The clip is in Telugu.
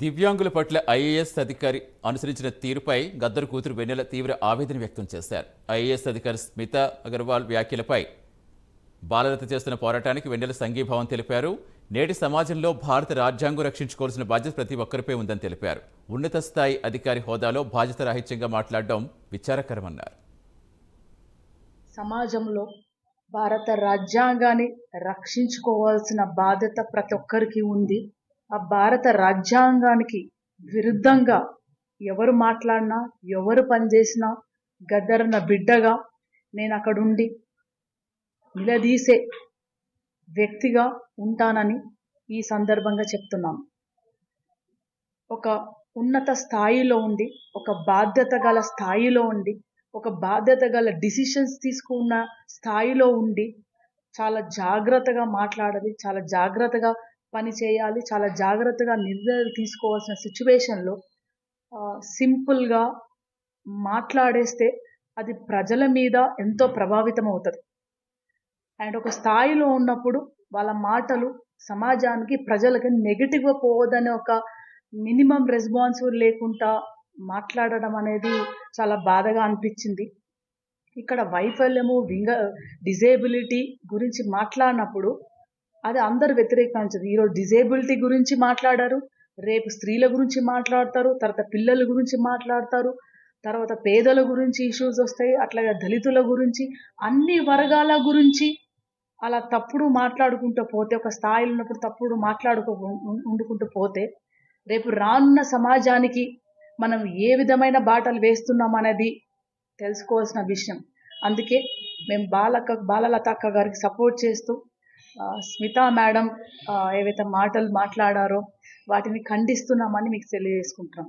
దివ్యాంగుల పట్ల ఐఏఎస్ అధికారి అనుసరించిన తీరుపై గద్దరు కూతురు వెన్నెల తీవ్ర ఆవేదన వ్యక్తం చేశారు. ఐఏఎస్ అధికారి స్మిత అగర్వాల్ వ్యాఖ్యలపై బాలలత చేస్తున్న పోరాటానికి వెన్నెల సంఘీభావం తెలిపారు. నేటి సమాజంలో భారత రాజ్యాంగం రక్షించుకోవాల్సిన బాధ్యత ప్రతి ఒక్కరిపై ఉందని తెలిపారు. ఉన్నత స్థాయి అధికారి హోదాలో బాధ్యత రాహిత్యంగా మాట్లాడడం విచారకరమన్నారు. సమాజంలో భారత రాజ్యాంగాన్ని రక్షించుకోవాల్సిన బాధ్యత ప్రతి ఒక్కరికి ఉంది. ఆ భారత రాజ్యాంగానికి విరుద్ధంగా ఎవరు మాట్లాడినా ఎవరు పనిచేసినా గద్దరన్న బిడ్డగా నేను అక్కడుండి నిలదీసే వ్యక్తిగా ఉంటానని ఈ సందర్భంగా చెప్తున్నాను. ఒక ఉన్నత స్థాయిలో ఉండి ఒక బాధ్యత గల స్థాయిలో ఉండి ఒక బాధ్యత గల డిసిషన్స్ తీసుకున్న స్థాయిలో ఉండి చాలా జాగ్రత్తగా మాట్లాడాలి చాలా జాగ్రత్తగా పని చేయాలి చాలా జాగ్రత్తగా నిర్ణయాలు తీసుకోవాల్సిన సిచ్యువేషన్లో సింపుల్గా మాట్లాడేస్తే అది ప్రజల మీద ఎంతో ప్రభావితం అవుతుంది అండ్ ఒక స్థాయిలో ఉన్నప్పుడు వాళ్ళ మాటలు సమాజానికి ప్రజలకి నెగిటివ్గా పోవద్దనే ఒక మినిమం రెస్పాన్స్ లేకుండా మాట్లాడడం అనేది చాలా బాధగా అనిపించింది. ఇక్కడ వైఫల్యము వింగ డిజేబిలిటీ గురించి మాట్లాడినప్పుడు అది అందరు వ్యతిరేకించదు. ఈరోజు డిజేబిలిటీ గురించి మాట్లాడారు రేపు స్త్రీల గురించి మాట్లాడతారు తర్వాత పిల్లల గురించి మాట్లాడతారు తర్వాత పేదల గురించి ఇష్యూస్ వస్తాయి అట్లాగే దళితుల గురించి అన్ని వర్గాల గురించి అలా తప్పుడు మాట్లాడుకుంటూ పోతే ఒక స్థాయిలో ఉన్నప్పుడు తప్పుడు మాట్లాడుకో ఉండుకుంటూ పోతే రేపు రానున్న సమాజానికి మనం ఏ విధమైన బాటలు వేస్తున్నాం అనేది తెలుసుకోవాల్సిన విషయం. అందుకే మేము బాలక బాలలత అక్క గారికి సపోర్ట్ చేస్తూ స్మితా మేడం ఏవైతే మాటలు మాట్లాడారో వాటిని ఖండిస్తున్నామని మీకు తెలియజేసుకుంటున్నాం.